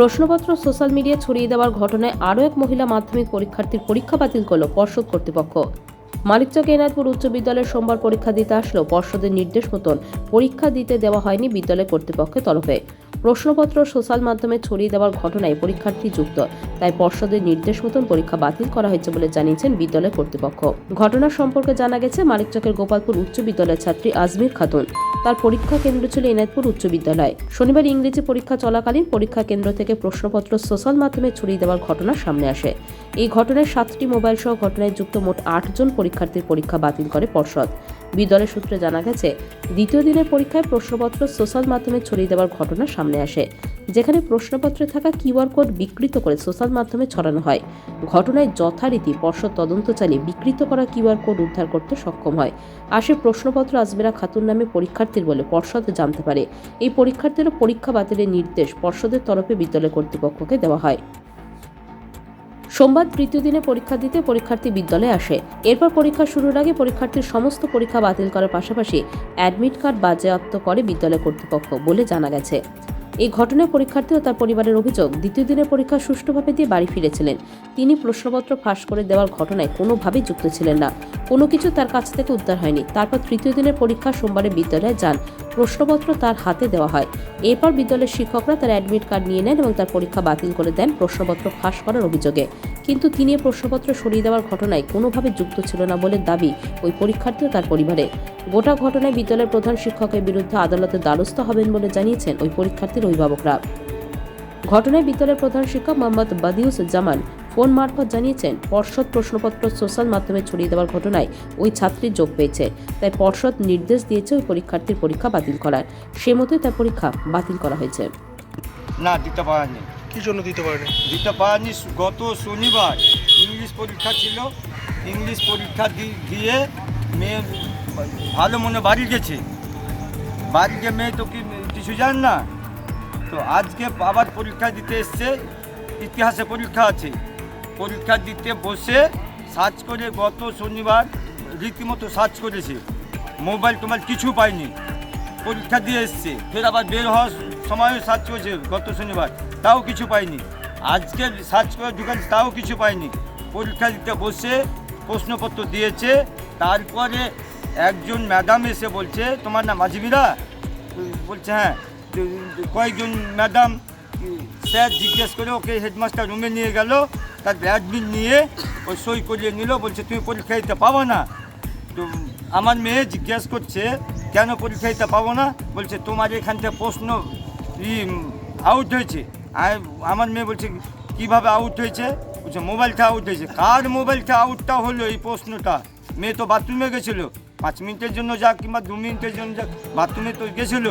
প্রশ্নপত্র, social media ছড়িয়ে দেওয়ার ঘটনায় আরও এক মহিলা মাধ্যমিক পরীক্ষার্থীর পরীক্ষা বাতিল করল পর্ষদ কর্তৃপক্ষ। মানিকচক এনায়তপুর উচ্চ বিদ্যালয়ের সোমবার পরীক্ষা দিতে আসলেও পর্ষদের নির্দেশ মতন পরীক্ষা দিতে দেওয়া হয়নি বিদ্যালয় কর্তৃপক্ষের তরফে। প্রশ্নপত্র সোশ্যাল মাধ্যমে ছড়িয়ে দেওয়ার ঘটনায় পরীক্ষার্থী যুক্ত। তাই পর্ষদের নির্দেশ মতন পরীক্ষা বাতিল করা হয়েছে বলে জানিয়েছেন বিদ্যালয় কর্তৃপক্ষ। ঘটনা সম্পর্কে জানা গেছে মানিকচকের গোপালপুর উচ্চ বিদ্যালয়ের ছাত্রী আজমির খাতুন। তার পরীক্ষা কেন্দ্র ছিল এনায়তপুর উচ্চ বিদ্যালয়। শনিবার ইংরেজি পরীক্ষা চলাকালীন পরীক্ষা কেন্দ্র থেকে প্রশ্নপত্র সোশ্যাল মাধ্যমে ছড়িয়ে দেওয়ার ঘটনা সামনে আসে। এই ঘটনায় সাতটি মোবাইল সহ ঘটনায় যুক্ত মোট আটজন পরীক্ষার্থীর পরীক্ষা বাতিল করে পর্ষদ। বিদ্যালয় সূত্রে জানা গেছে, দ্বিতীয় দিনের পরীক্ষায় প্রশ্নপত্র সোশ্যাল মাধ্যমে ছড়িয়ে দেওয়ার ঘটনা সামনে আসে। যেখানে প্রশ্নপত্রে থাকা কিউআর কোড বিকৃত করে সোশ্যাল মাধ্যমে ছড়ানো হয়। ঘটনায় যথারীতি পর্ষদ তদন্ত চালিয়ে বিকৃত করা কিউআর কোড উদ্ধার করতে সক্ষম হয়। আসে প্রশ্নপত্র আজমেরা খাতুন নামে পরীক্ষার্থীর বলে পর্ষদ জানতে পারে। এই পরীক্ষার্থীরা পরীক্ষা বাতিলের নির্দেশ পর্ষদের তরফে বিদ্যালয় কর্তৃপক্ষকে দেওয়া হয়। সোমবার তৃতীয় দিনে পরীক্ষা দিতে পরীক্ষার্থী বিদ্যালয়ে আসে। এরপর পরীক্ষা শুরুর আগে পরীক্ষার্থীর সমস্ত পরীক্ষা বাতিল করার পাশাপাশি অ্যাডমিট কার্ড বাজেয়াপ্ত করে বিদ্যালয় কর্তৃপক্ষ বলে জানা গেছে। এই ঘটনায় পরীক্ষার্থী ও তার পরিবারের অভিযোগ, দ্বিতীয় দিনের পরীক্ষা সুষ্ঠুভাবে দিয়ে বাড়ি ফিরেছিলেন। তিনি প্রশ্নপত্র ফাঁস করে দেওয়ার ঘটনায় কোনোভাবেই যুক্ত ছিলেন না। কোনো কিছু তার কাছ থেকে উদ্ধার হয়নি। তারপর তৃতীয় দিনের পরীক্ষা সোমবারে বিদ্যালয়ে যান। প্রশ্নপত্র তার হাতে দেওয়া হয়। এরপর বিদ্যালয়ের শিক্ষকরা তার অ্যাডমিট কার্ড নিয়ে নেন এবং তার পরীক্ষা বাতিল করে দেন প্রশ্নপত্র ফাঁস করার অভিযোগে। কিন্তু তিনি প্রশ্নপত্র সরিয়ে দেওয়ার ঘটনায় কোনোভাবে যুক্ত ছিল না বলে দাবি ওই পরীক্ষার্থী ও তার পরিবারে। গোটা ঘটনায় বিদ্যালয়ের প্রধান শিক্ষকের বিরুদ্ধে আদালতে দ্বারস্থ হবেন বলে জানিয়েছেন ওই পরীক্ষার্থীর অভিভাবকরা। ঘটনায় বিদ্যালয়ের প্রধান শিক্ষক মোহাম্মদ বাদিউস জামান ফোন মারফত জানিয়েছেন পর্ষদ প্রশ্নপত্র সোশ্যাল মাধ্যমে ছড়িয়ে দেওয়ার ঘটনায় ওই ছাত্রী যোগ পেয়েছে। তাই পর্ষদ নির্দেশ দিয়েছে ওই পরীক্ষার্থীর পরীক্ষা বাতিল করার। সে মতোই তার পরীক্ষা বাতিল করা হয়েছে। না দিতে পারেনি কি জন্য দিতে পারেনি? দিতে পারেনি গত শনিবার ইংলিশ পরীক্ষা ছিল। ইংলিশ পরীক্ষা দিয়ে মেয়ে ভালো মনে বাড়ি গেছে। বাড়ি গিয়ে মেয়ে তো কি কিছু জান না। তো আজকে আবার পরীক্ষা দিতে এসছে, ইতিহাসে পরীক্ষা আছে। পরীক্ষা দিতে বসে সার্চ করে গত শনিবার রীতিমতো সার্চ করেছে। মোবাইল টোবাইল কিছু পাইনি পরীক্ষা দিয়ে এসছে। ফের আবার বের হওয়ার সময়ও সার্চ করেছে গত শনিবার, তাও কিছু পাইনি আজকে সার্চ করে ঢুকাচ্ছে তাও কিছু পাইনি পরীক্ষা দিতে বসে প্রশ্নপত্র দিয়েছে। তারপরে একজন ম্যাডাম এসে বলছে, তোমার নাম আজমিরা বলছে হ্যাঁ। কয়েকজন ম্যাডাম, স্যার জিজ্ঞেস করে ওকে হেডমাস্টার রুমে নিয়ে গেল, তার অ্যাডমিট নিয়ে ও সই করিয়ে নিল, বলছে, তুমি পরীক্ষা দিতে পাবো না? তো আমার মেয়ে জিজ্ঞেস করছে, কেন পরীক্ষা দিতে পাবো না? বলছে, তোমার এখান থেকে প্রশ্ন আউট হয়েছে। আমার মেয়ে বলছে, কীভাবে আউট হয়েছে? বলছে মোবাইলটা আউট হয়েছে। কার মোবাইলটা আউটটা হলো এই প্রশ্নটা? মেয়ে তো বাথরুমে গেছিল। পাঁচ মিনিটের জন্য যাক কিংবা দু মিনিটের জন্য যাক বাথরুমে তো গেছিল।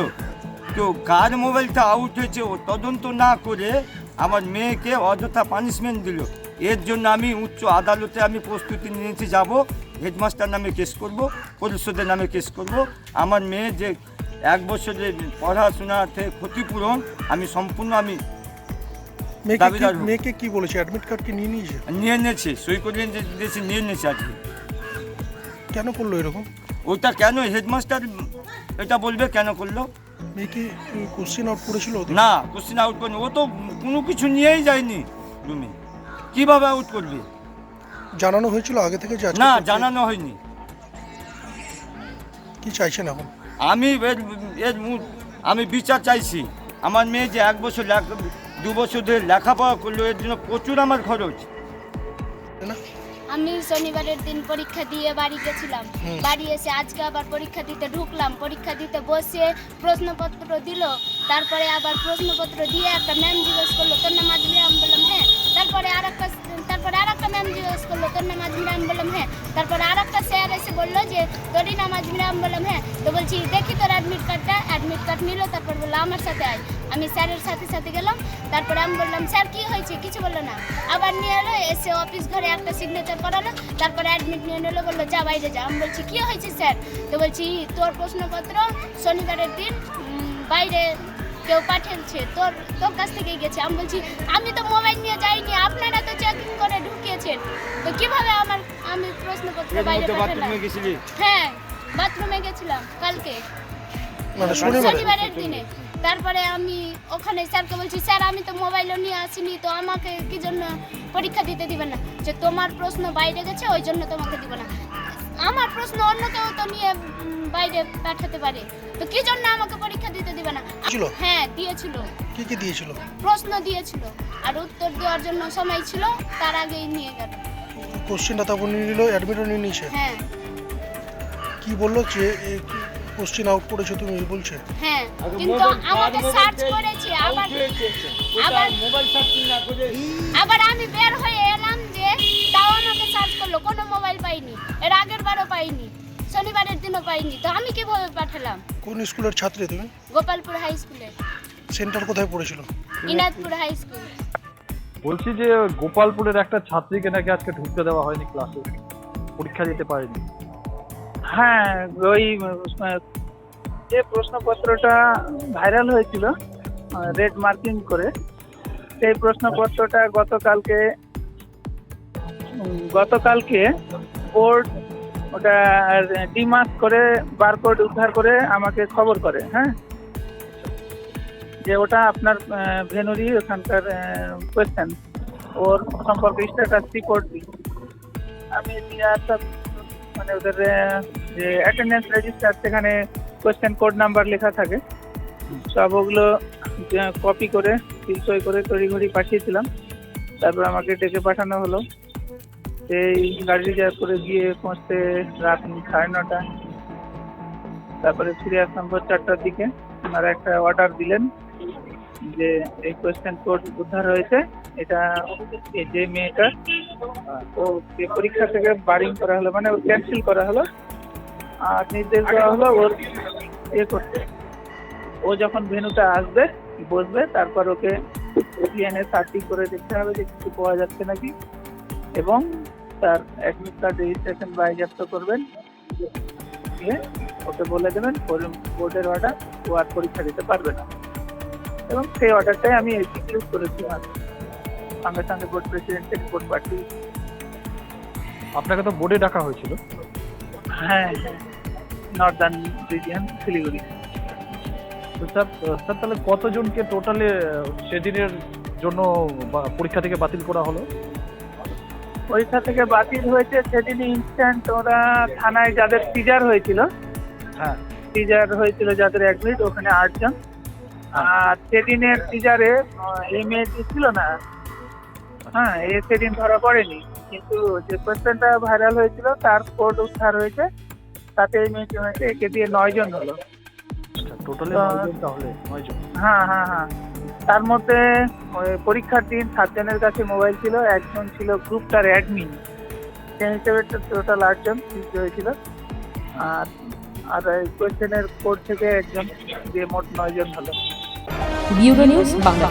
তো কার মোবাইলটা আউট হয়েছে ও তদন্ত না করে আমার মেয়েকে অযথা পানিশমেন্ট দিল। এর জন্য আমি উচ্চ আদালতে আমি প্রস্তুতি নিয়েছি যাব। হেডমাস্টার নামে কেস করব পরিষদের নামে কেস করব। আমার মেয়ে যে এক বছরের পড়াশোনাতে ক্ষতিপূরণ আমি সম্পূর্ণ আমি মেয়েকে কি- বলেছে? অ্যাডমিট কার্ড কি নিয়ে নিয়েছে? নিয়ে নিয়েছে সই করিয়ে যে- দিয়েছে নিয়ে নিয়েছে আজকে। কেন করল এরকম? ওইটা কেন? হেডমাস্টার এটা বলবে কেন করল? মেয়ে কি কোশ্চেন আউট করেছিল না কোশ্চিন আউট করেনি। ও তো কোনো কিছু নিয়েই যায়নি তুমি কীভাবে আউট করবে? জানানো হয়েছিল আগে থেকে না জানানো হয়নি। কি চাইছেন এখন? আমি এর এর আমি বিচার চাইছি। আমার মেয়ে যে এক বছর দু বছর ধরে লেখাপড়া করল এর জন্য প্রচুর আমার খরচ। না? আমি শনিবারের দিন পরীক্ষা দিয়ে বাড়ি গেছিলাম। বাড়ি এসে আজকে আবার পরীক্ষা দিতে ঢুকলাম। পরীক্ষা দিতে বসে প্রশ্নপত্র দিল। তারপরে আবার প্রশ্নপত্র দিয়ে একটা ম্যাম জিজ্ঞেস করল তোর নাম আজমিরা আমি বললাম হ্যাঁ। তারপরে আর একটা তারপরে আর একটা ম্যাম জিজ্ঞেস করল তোর নাম আজমিরা আমি বললাম হ্যাঁ। তারপরে আর একটা স্যার এসে বলল যে তোরই নাম আজমিরা আমি বললাম হ্যাঁ। তো বলছি দেখি তোর অ্যাডমিট কার্ডটা অ্যাডমিট কার্ড নিল তারপর বলল আমার সাথে আয়। আমি স্যারের সাথে সাথে গেলাম তারপরে আমি বললাম স্যার কি হয়েছে? কিছু বলল না। আবার নিয়ে এলো এসে অফিস ঘরে একটা সিগনেচার করালো তারপরে অ্যাডমিট নিয়ে নিলো বলল যা বাইরে যা। আমি বলছি কি হয়েছে স্যার? তো বলছি তোর প্রশ্নপত্র শনিবারের দিন বাইরে কেউ পাঠিয়েছে তোর তোর কাছ থেকেই গেছে। আমি বলছি আমি তো মোবাইল নিয়ে যাইনি আপনারা তো চেকিং করে ঢুকিয়েছেন। তো কীভাবে আমার আমি প্রশ্নপত্র বাইরে পাঠালাম? হ্যাঁ বাথরুমে গেছিলাম কালকে। মানে শনিবারের দিনে। তারপরে আমি ওখানে স্যারকে বলছি স্যার আমি তো মোবাইলও নিয়ে আসিনি তো আমাকে কি জন্য পরীক্ষা দিতে দিবে না? যে তোমার প্রশ্ন বাইরে গেছে ওই জন্য তোমাকে দিব না। আমার প্রশ্ন অন্য কেউ তো নিয়ে বাইরে পাঠাতে পারে। তো কি জন্য আমাকে পরীক্ষা দিতে দিবে না? ছিল? হ্যাঁ দিয়েছিল। কি কি দিয়েছিল? প্রশ্ন দিয়েছিল। আর উত্তর দেওয়ার জন্য সময় ছিল তার আগেই নিয়ে গেল। কোশ্চেনটা তখন নিয়ে নিল অ্যাডমিটও নিয়ে নিয়েছে? হ্যাঁ। কি বলল যে কোশ্চেন আউট করেছ তুমি বলছে। হ্যাঁ কিন্তু আমাকে সার্চ করেছি আবার আবার মোবাইল সার্চিং না করে? আবার আমি বের হয়ে এলাম যে তাও আমাকে সার্চ করল কোনো মোবাইল পাইনি এর আগের বারও পাইনি শনিবারের দিনও পাইনি তো আমি কীভাবে পাঠালাম? কোন স্কুলের ছাত্রী তুমি? গোপালপুর হাই স্কুলে। সেন্টার কোথায় পড়েছিল? Inadpur high school. বলছি যে গোপালপুরের একটা ছাত্রীকে নাকি আজকে ঢুকতে দেওয়া হয়নি ক্লাসে পরীক্ষা দিতে পারেনি। হ্যাঁ ওই যে প্রশ্নপত্রটা ভাইরাল হয়েছিল রেড মার্কিং করে, সেই প্রশ্নপত্রটা গতকালকে গতকালকে বোর্ড ওটা ডিমার্ক করে বারকোড উদ্ধার করে আমাকে খবর করে হ্যাঁ? যে ওটা আপনার ভেনুরি ওখানকার কোয়েশ্চেন ওর সম্পর্কে স্ট্যাটাস রিপোর্ট দিই। আমি দিয়ে মানে ওদের যে অ্যাটেন্ডেন্স রেজিস্টার সেখানে কোয়েশ্চেন কোড নাম্বার লেখা থাকে। সব ওগুলো কপি করে সই করে তড়ি ঘড়ি পাঠিয়েছিলাম। তারপর আমাকে ডেকে পাঠানো হলো। সেই গাড়ি রিজার্ভ করে গিয়ে পৌঁছতে রাত সাড়ে নটা। তারপরে ফিরে আসলাম ভোর চারটার দিকে। ওনারা একটা অর্ডার দিলেন যে এই কোয়েশ্চেন কোড উদ্ধার হয়েছে। এটা যে মেয়েটার ও পরীক্ষা থেকে বারিং করা হলো মানে ওর ক্যান্সেল করা হলো। আর নির্দেশ দেওয়া হলো ওর ইয়ে করতে। ও যখন ভেনুতে আসবে বসবে তারপর ওকে ডিএনএ সার্চিং করে দেখতে হবে যে কিছু পাওয়া যাচ্ছে নাকি। এবং তার অ্যাডমিট কার্ড রেজিস্ট্রেশন বাজেয়াপ্ত করবেন। দিয়ে ওকে বলে দেবেন বোর্ডের অর্ডার ও আর পরীক্ষা দিতে পারবে না। এবং সেই অর্ডারটাই আমি এক্সিকিউট করেছি আর সঙ্গে সঙ্গে বোর্ড প্রেসিডেন্টকে রিপোর্ট পাঠিয়ে আপনাকে তো বোর্ডে ডাকা হয়েছিল। হ্যাঁ হ্যাঁ। Northern region Siliguri. তো স্যার স্যার তাহলে কতজনকে টোটালে সেদিনের জন্য পরীক্ষা থেকে বাতিল করা হলো? পরীক্ষা থেকে বাতিল হয়েছে সেদিন ইনস্ট্যান্ট ওরা থানায় যাদের সিজার হয়েছিল হ্যাঁ। সিজার হয়েছিল যাদের অ্যাডমিট ওখানে আটজন। আর সেদিনের সিজারে এই মেয়েটি ছিল না। হ্যাঁ এ সেদিন ধরা পড়েনি। কিন্তু যে কোয়েশ্চেনটা ভাইরাল হয়েছিল তার কোড উদ্ধার হয়েছে। তাতে এই মেয়েটি হয়েছে একে দিয়ে নয় জন হলো। আচ্ছা টোটালে নয়জন নয়জন হ্যাঁ হ্যাঁ হ্যাঁ। তার মধ্যে ওই পরীক্ষার দিন সাতজনের কাছে মোবাইল ছিল একজন ছিল গ্রুপটার অ্যাডমিন সেই হিসেবে টোটাল আটজন সৃষ্টি হয়েছিল। আর আর কোয়েশ্চেনের কোড থেকে একজন দিয়ে মোট নয় জন হলো। Bureau news Bangla